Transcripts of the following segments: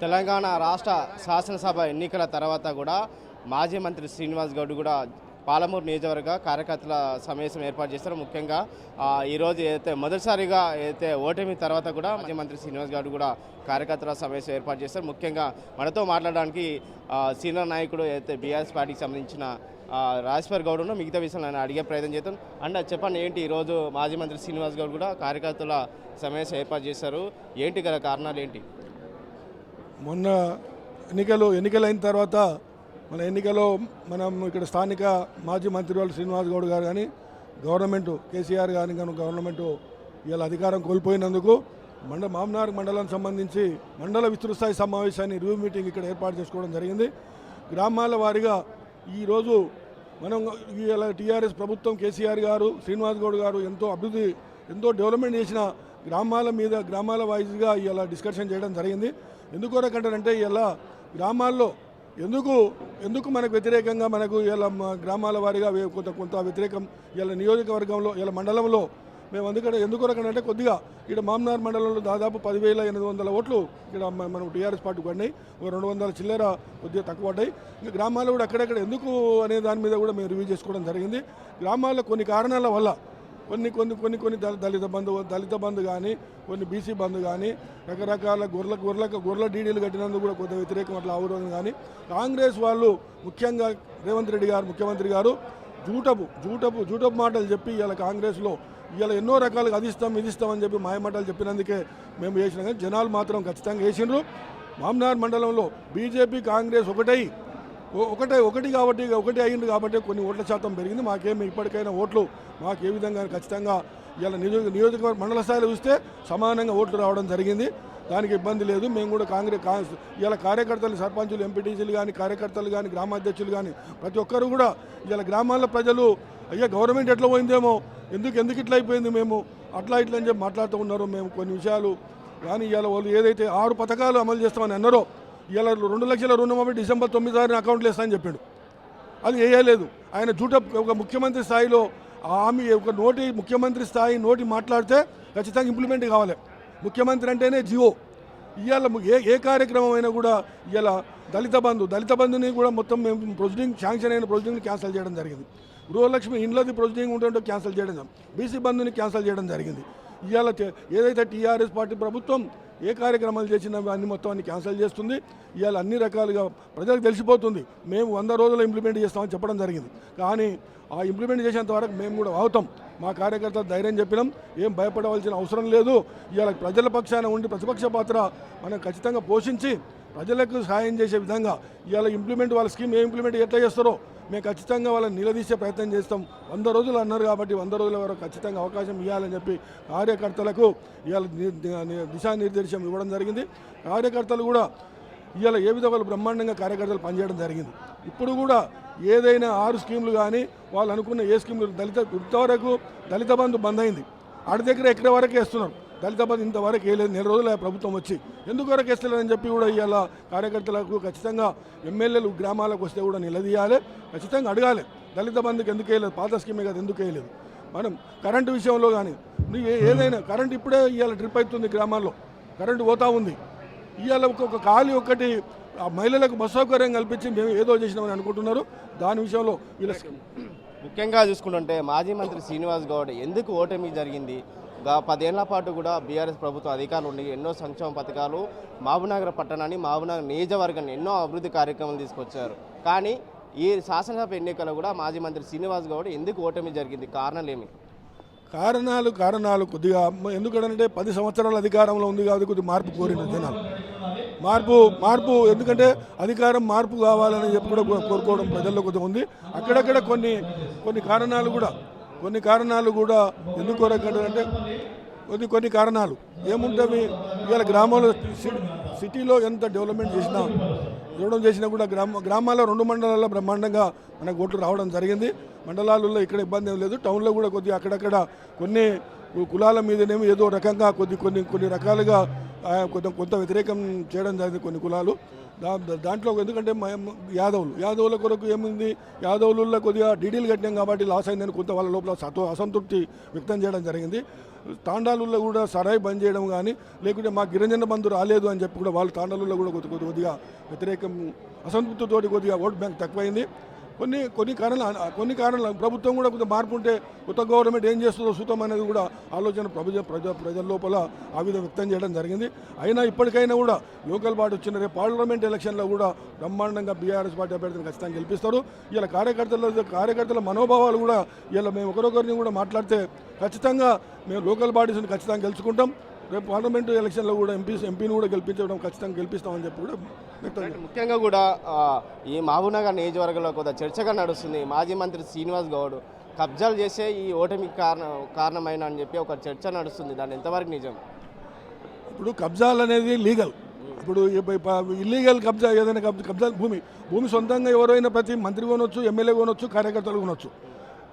తెలంగాణ రాష్ట్ర శాసనసభ ఎన్నికల తర్వాత కూడా మాజీ మంత్రి శ్రీనివాస్ గౌడ్ కూడా పాలమూరు నియోజకవర్గ కార్యకర్తల సమావేశం ఏర్పాటు చేస్తారు ముఖ్యంగా ఈరోజు ఏదైతే మొదటిసారిగా ఏదైతే ఓటమి తర్వాత కూడా మాజీ మంత్రి శ్రీనివాస్ గౌడ్ కూడా కార్యకర్తల సమావేశం ఏర్పాటు చేస్తారు ముఖ్యంగా మనతో మాట్లాడడానికి సీనియర్ నాయకుడు ఏదైతే బీఆర్ఎస్ పార్టీకి సంబంధించిన ఆ, రాజేశ్వర్ గౌడ్ను మిగతా విషయాలు నేను అడిగే ప్రయత్నం చేస్తాను అండ్ చెప్పండి ఏంటి ఈరోజు మాజీ మంత్రి శ్రీనివాస్ గౌడ్ కూడా కార్యకర్తల సమావేశం ఏర్పాటు చేశారు? ఏంటి గల కారణాలు ఏంటి? మొన్న ఎన్నికలు ఎన్నికలైన తర్వాత మన ఎన్నికలో మనం ఇక్కడ స్థానిక మాజీ మంత్రి వాళ్ళు శ్రీనివాస్ గౌడ్ గారు కానీ గవర్నమెంట్ కేసీఆర్ గారిని కానీ గవర్నమెంట్ ఇవాళ అధికారం కోల్పోయినందుకు మండ మామనార్ మండలానికి సంబంధించి మండల విస్తృత స్థాయి సమావేశాన్ని రివ్యూ మీటింగ్ ఇక్కడ ఏర్పాటు చేసుకోవడం జరిగింది. గ్రామాల వారీగా ఈరోజు మనం ఇవాళ టీఆర్ఎస్ ప్రభుత్వం కేసీఆర్ గారు శ్రీనివాస్ గౌడ్ గారు ఎంతో అభివృద్ధి ఎంతో డెవలప్మెంట్ చేసిన గ్రామాల మీద గ్రామాల వైజ్గా ఇలా డిస్కషన్ చేయడం జరిగింది. ఎందుకు కొరకంటారంటే ఇలా గ్రామాల్లో ఎందుకు ఎందుకు మనకు వ్యతిరేకంగా మనకు ఇలా గ్రామాల వారీగా కొంత కొంత వ్యతిరేకం ఇలా నియోజకవర్గంలో ఇలా మండలంలో మేము అందుకని ఎందుకు రకంటే కొద్దిగా ఇక్కడ మామనార్ మండలంలో దాదాపు పదివేల ఎనిమిది వందల ఓట్లు ఇక్కడ మనం టీఆర్ఎస్ పార్టీ పడినాయి. ఒక రెండు వందల చిల్లర కొద్దిగా తక్కువ పడ్డాయి. ఇంకా గ్రామాల్లో కూడా అక్కడక్కడ ఎందుకు అనే దాని మీద కూడా మేము రివ్యూ చేసుకోవడం జరిగింది. గ్రామాల్లో కొన్ని కారణాల వల్ల కొన్ని కొన్ని కొన్ని కొన్ని దళిత బంధు దళిత బంధు కానీ కొన్ని బీసీ బంధు కానీ రకరకాల గొర్రెల గొర్రెలకు గొర్రెల డీడీలు కట్టినందుకు కూడా కొంత వ్యతిరేకం అట్లా అవరోధం కానీ కాంగ్రెస్ వాళ్ళు ముఖ్యంగా రేవంత్ రెడ్డి గారు ముఖ్యమంత్రి గారు జూటపు జూటపు జూటపు మాటలు చెప్పి ఇలా కాంగ్రెస్లో ఇలా ఎన్నో రకాలుగా అధిస్తాం ఇదిస్తాం అని చెప్పి మాయమాటలు చెప్పినందుకే మేము చేసినాం కానీ జనాలు మాత్రం ఖచ్చితంగా వేసిండ్రు. మామ్నార్ మండలంలో బీజేపీ కాంగ్రెస్ ఒకటై ఒకటే ఒకటి కాబట్టి ఒకటి అయ్యింది కాబట్టి కొన్ని ఓట్ల శాతం పెరిగింది. మాకేమి ఇప్పటికైనా ఓట్లు మాకు ఏ విధంగా ఖచ్చితంగా ఇలా నియోజక నియోజకవర్గ మండల స్థాయిలో చూస్తే సమానంగా ఓట్లు రావడం జరిగింది. దానికి ఇబ్బంది లేదు. మేము కూడా కాంగ్రెస్ కాంగ్రెస్ ఇలా కార్యకర్తలు సర్పంచులు ఎంపీటీసీలు కానీ కార్యకర్తలు కానీ గ్రామాధ్యక్షులు కానీ ప్రతి ఒక్కరు కూడా ఇలా గ్రామాల్లో ప్రజలు అయ్యా గవర్నమెంట్ ఎట్లా పోయిందేమో ఎందుకు ఎందుకు ఇట్లా అయిపోయింది మేము? అట్లా ఇట్లా అని చెప్పి మాట్లాడుతూ ఉన్నారు. మేము కొన్ని విషయాలు కానీ ఇవాళ వాళ్ళు ఏదైతే ఆరు పథకాలు అమలు చేస్తామని అన్నారో ఇలా రెండు లక్షల రుణమాఫీ డిసెంబర్ తొమ్మిది తారీఖున అకౌంట్లో వేస్తామని చెప్పాడు. అది వేయలేదు ఆయన జూట ఒక ముఖ్యమంత్రి స్థాయిలో ఆమె ఒక నోటి ముఖ్యమంత్రి స్థాయి నోటి మాట్లాడితే ఖచ్చితంగా ఇంప్లిమెంట్ కావాలి. ముఖ్యమంత్రి అంటేనే జియో. ఇవాళ ఏ ఏ కార్యక్రమం అయినా కూడా ఇవాళ దళిత బంధు దళిత బంధుని కూడా మొత్తం మేము ప్రొసీడింగ్ శాంక్షన్ అయిన ప్రొసీడింగ్ని క్యాన్సిల్ చేయడం జరిగింది. గృహలక్ష్మి ఇండ్లది ప్రొసీడింగ్ ఉంటుంటే క్యాన్సిల్ చేయడం బీసీ బంధుని క్యాన్సిల్ చేయడం జరిగింది. ఇవాళ ఏదైతే టీఆర్ఎస్ పార్టీ ప్రభుత్వం ఏ కార్యక్రమాలు చేసినా అన్ని మొత్తం అన్ని క్యాన్సిల్ చేస్తుంది. ఇవాళ అన్ని రకాలుగా ప్రజలకు తెలిసిపోతుంది. మేము వంద రోజులు ఇంప్లిమెంట్ చేస్తామని చెప్పడం జరిగింది. కానీ ఆ ఇంప్లిమెంట్ చేసేంత వరకు మేము కూడా అవుతాం మా కార్యకర్తలు ధైర్యం చెప్పినాం. ఏం భయపడవలసిన అవసరం లేదు. ఇవాళ ప్రజల పక్షాన ఉండి ప్రతిపక్ష పాత్ర మనం ఖచ్చితంగా పోషించి ప్రజలకు సహాయం చేసే విధంగా ఇవాళ ఇంప్లిమెంట్ వాళ్ళ స్కీమ్ ఏ ఇంప్లిమెంట్ ఎట్లా చేస్తారో మేము ఖచ్చితంగా వాళ్ళని నిలదీసే ప్రయత్నం చేస్తాం. వంద రోజులు అన్నారు కాబట్టి వంద రోజుల వరకు ఖచ్చితంగా అవకాశం ఇవ్వాలని చెప్పి కార్యకర్తలకు ఇవాళ ని- దిశానిర్దేశం ఇవ్వడం జరిగింది. కార్యకర్తలు కూడా ఇవాళ ఏ విధంగా వాళ్ళు బ్రహ్మాండంగా కార్యకర్తలు పనిచేయడం జరిగింది. ఇప్పుడు కూడా ఏదైనా ఆరు స్కీములు కానీ వాళ్ళు అనుకున్న ఏ స్కీములు దళిత ఇంతవరకు దళిత బంధు బంద్ అయింది ఆడి దగ్గర ఎక్కడ వరకు వేస్తున్నారు. దళిత ఇంతవరకు వేయలేదు నెల రోజులు ప్రభుత్వం వచ్చి ఎందుకు వరకు వేస్తలేదని చెప్పి కూడా ఇవాళ కార్యకర్తలకు ఖచ్చితంగా ఎమ్మెల్యేలు గ్రామాలకు వస్తే కూడా నిలదీయాలి. ఖచ్చితంగా అడగాలి. దళిత బంధుకి ఎందుకు వేయలేదు? పాత స్కీమే కదా ఎందుకు వేయలేదు? మనం కరెంటు విషయంలో కానీ నువ్వు ఏ- ఏదైనా కరెంట్ ఇప్పుడే ఇవాళ ట్రిప్ అవుతుంది గ్రామాల్లో. కరెంటు పోతా ఉంది. ఇవాళ ఒక ఖాళీ ఒకటి ఆ మహిళలకు బస్ సౌకర్యం కల్పించి మేము ఏదో చేసినామని అనుకుంటున్నారు. దాని విషయంలో ఇలా ముఖ్యంగా చూసుకుంటుంటే మాజీ మంత్రి శ్రీనివాస్ గౌడ్ ఎందుకు ఓటమి జరిగింది? పదేళ్ళ పాటు కూడా బీఆర్ఎస్ ప్రభుత్వం అధికారులు ఉండి ఎన్నో సంక్షేమ పథకాలు మహబూబ్నగర్ పట్టణాన్ని మహబూబ్నగర్ నియోజకవర్గాన్ని ఎన్నో అభివృద్ధి కార్యక్రమాలు తీసుకొచ్చారు. కానీ ఈ శాసనసభ ఎన్నికల్లో కూడా మాజీ మంత్రి శ్రీనివాస్ గౌడ్ ఎందుకు ఓటమి జరిగింది? కారణాలు ఏమి కారణాలు కారణాలు కొద్దిగా ఎందుకంటే పది సంవత్సరాల అధికారంలో ఉంది కాబట్టి కొద్దిగా మార్పు కోరిన జనాలు. మార్పు మార్పు ఎందుకంటే అధికారం మార్పు కావాలని చెప్పి కూడా కోరుకోవడం ప్రజల్లో కొద్దిగా ఉంది. అక్కడక్కడ కొన్ని కొన్ని కారణాలు కూడా కొన్ని కారణాలు కూడా ఎందుకు అంటే కొన్ని కొన్ని కారణాలు. ఏముంటవి? ఇవాళ గ్రామంలో సి- సిటీలో ఎంత డెవలప్మెంట్ చేసినా చూడడం చేసినా కూడా గ్రామ గ్రామాల్లో రెండు మండలాల్లో బ్రహ్మాండంగా మనకు ఓట్లు రావడం జరిగింది. మండలాలలో ఇక్కడ ఇబ్బంది ఏం లేదు. టౌన్లో కూడా కొద్దిగా అక్కడక్కడ కొన్ని కులాల మీదనేమి ఏదో రకంగా కొద్ది కొన్ని కొన్ని రకాలుగా కొంత కొంత వ్యతిరేకం చేయడం జరిగింది కొన్ని కులాలు. దా దాంట్లో ఎందుకంటే మేము యాదవులు. యాదవుల కొరకు ఏముంది? యాదవులలో కొద్దిగా డీడీలు కట్టినాం కాబట్టి లాస్ అయిందని కొంత వాళ్ళ లోపల సతో అసంతృప్తి వ్యక్తం చేయడం జరిగింది. తాండాలుల్లో కూడా సరాయి బంద్ చేయడం కానీ లేకుంటే మా గిరిజన బంధు రాలేదు అని చెప్పి కూడా వాళ్ళు తాండాలలో కూడా కొద్ది కొద్ది కొద్దిగా వ్యతిరేకం అసంతృప్తితోటి కొద్దిగా ఓట్ బ్యాంక్ తక్కువైంది. కొన్ని కొన్ని కారణాలు కొన్ని కారణాలు ప్రభుత్వం కూడా కొంత మార్పు ఉంటే కొత్త గవర్నమెంట్ ఏం చేస్తుందో సుతం అనేది కూడా ఆలోచన ప్రభుత్వ ప్రజ ప్రజల లోపల ఆ విధంగా వ్యక్తం చేయడం జరిగింది. అయినా ఇప్పటికైనా కూడా లోకల్ పార్టీ వచ్చిన రేపు పార్లమెంట్ ఎలక్షన్లో కూడా బ్రహ్మాండంగా బీఆర్ఎస్ పార్టీ అభ్యర్థిని ఖచ్చితంగా గెలిపిస్తారు. ఇలా కార్యకర్తల కార్యకర్తల మనోభావాలు కూడా ఇలా మేము ఒకరొకరిని కూడా మాట్లాడితే ఖచ్చితంగా మేము లోకల్ బాడీస్ని ఖచ్చితంగా గెలుచుకుంటాం. రేపు పార్లమెంటు ఎలక్షన్లో కూడా ఎంపీ ఎంపీని కూడా గెలిపించడం ఖచ్చితంగా గెలిపిస్తామని చెప్పి కూడా. ముఖ్యంగా కూడా ఈ మహబూబ్నగర్ నియోజకవర్గంలో కొంత చర్చగా నడుస్తుంది. మాజీ మంత్రి శ్రీనివాస్ గౌడ్ కబ్జాలు చేసే ఈ ఓటమికి కారణం కారణమైన అని చెప్పి ఒక చర్చ నడుస్తుంది. దాని ఎంతవరకు నిజం? ఇప్పుడు కబ్జాలు అనేది లీగల్. ఇప్పుడు ఇల్లీగల్ కబ్జా ఏదైనా కబ్జా భూమి. భూమి సొంతంగా ఎవరైనా ప్రతి మంత్రి కొనొచ్చు ఎమ్మెల్యే కొనొచ్చు కార్యకర్తలు కొనొచ్చు.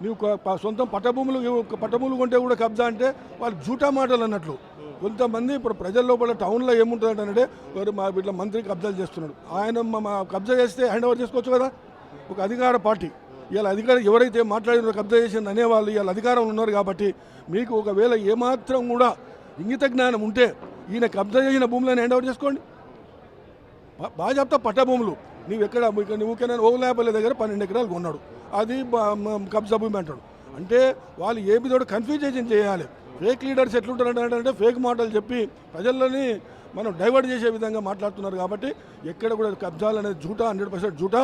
నీవు సొంతం పట్టభూములు పట్టభూములు కొంటే కూడా కబ్జా అంటే వాళ్ళు జూటా మాటలు అన్నట్లు. కొంతమంది ఇప్పుడు ప్రజల లోపల టౌన్లో ఏముంటుందంటే వారు మా ఇట్లా మంత్రి కబ్జాలు చేస్తున్నాడు. ఆయన మా- కబ్జా చేస్తే హ్యాండ్ ఓవర్ చేసుకోవచ్చు కదా? ఒక అధికార పార్టీ. ఇవాళ అధికారం ఎవరైతే మాట్లాడినారో కబ్జా చేసింది అనేవాళ్ళు ఇవాళ అధికారం ఉన్నారు కాబట్టి మీకు ఒకవేళ ఏమాత్రం కూడా ఇంగిత జ్ఞానం ఉంటే ఈయన కబ్జా చేసిన భూములను హ్యాండ్ ఓవర్ చేసుకోండి. బా- బాగా చెప్తా పట్ట భూములు నీవు ఎక్కడ నువ్వు ఊరికే ఓగులాపల్లి దగ్గర పన్నెండు ఎకరాలు కొన్నాడు. అది కబ్జా భూమి అంటాడు. అంటే వాళ్ళు ఏ విధంగా కన్ఫ్యూజేషన్ చేయాలి? ఫేక్ లీడర్స్ ఎట్లుంటారంటే అంటే ఫేక్ మాటలు చెప్పి ప్రజల్లోని మనం డైవర్ట్ చేసే విధంగా మాట్లాడుతున్నారు కాబట్టి ఎక్కడ కూడా కబ్జాలు అనేది జూటా హండ్రెడ్ పర్సెంట్ జూటా.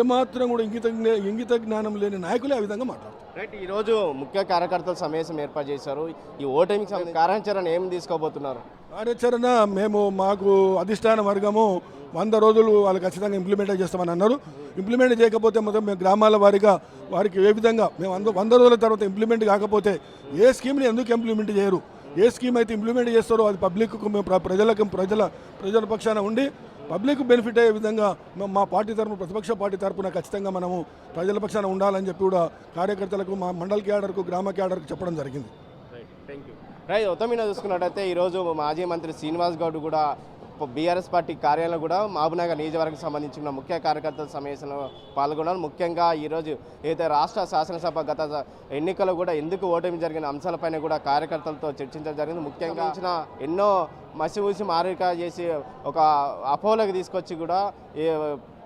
ఏమాత్రం కూడా ఇంగిత ఇంగిత జ్ఞానం లేని నాయకులే ఆ విధంగా మాట్లాడుతారు రైట్ ఈరోజు ముఖ్య కార్యకర్తల సమావేశం ఏర్పాటు చేశారు. ఈ ఓటమికి సంబంధించి కార్యాచరణ ఏం తీసుకోబోతున్నారు? కార్యాచరణ మేము మాకు అధిష్టాన వర్గము వంద రోజులు వాళ్ళు ఖచ్చితంగా ఇంప్లిమెంట్ చేస్తామని అన్నారు. ఇంప్లిమెంట్ చేయకపోతే మొత్తం మేము గ్రామాల వారిగా వారికి ఏ విధంగా మేము వంద వంద రోజుల తర్వాత ఇంప్లిమెంట్ కాకపోతే ఏ స్కీమ్ని ఎందుకు ఇంప్లిమెంట్ చేయరు? ఏ స్కీమ్ అయితే ఇంప్లిమెంట్ చేస్తారో అది పబ్లిక్కు మేము ప్రజలకు ప్రజల ప్రజల పక్షాన ఉండి పబ్లిక్ బెనిఫిట్ అయ్యే విధంగా మా- మా పార్టీ తరఫున ప్రతిపక్ష పార్టీ తరఫున ఖచ్చితంగా మనము ప్రజల పక్షాన ఉండాలని చెప్పి కూడా కార్యకర్తలకు మా మండల క్యాడర్కు గ్రామ క్యాడర్కు చెప్పడం జరిగింది. రైట్ మొత్తం మీద చూసుకున్నట్టయితే ఈరోజు మాజీ మంత్రి శ్రీనివాస్ గౌడ్ కూడా బీఆర్ఎస్ పార్టీ కార్యాలయంలో కూడా మహబూబ్నగర్ నియోజకవర్గం సంబంధించిన ముఖ్య కార్యకర్తల సమావేశంలో పాల్గొన్నారు. ముఖ్యంగా ఈరోజు ఏదైతే రాష్ట్ర శాసనసభ గత ఎన్నికల్లో కూడా ఎందుకు ఓటమి జరిగిన అంశాలపైన కూడా కార్యకర్తలతో చర్చించడం జరిగింది. ముఖ్యంగా ఇచ్చిన ఎన్నో మసిపూసి మారిక చేసి ఒక అపోలోకి తీసుకొచ్చి కూడా ఈ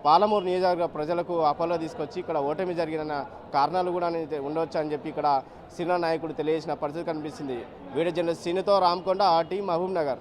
పాలమూరు నియోజకవర్గ ప్రజలకు అపోలో తీసుకొచ్చి ఇక్కడ ఓటమి జరిగిన కారణాలు కూడా ఉండవచ్చు అని చెప్పి ఇక్కడ సినిమా నాయకుడు తెలియజేసిన పరిస్థితి కనిపిస్తుంది. వీడియో జర్నలిస్ట్ సీనుతో రామకొండ ఆర్టీ మహబూబ్ నగర్.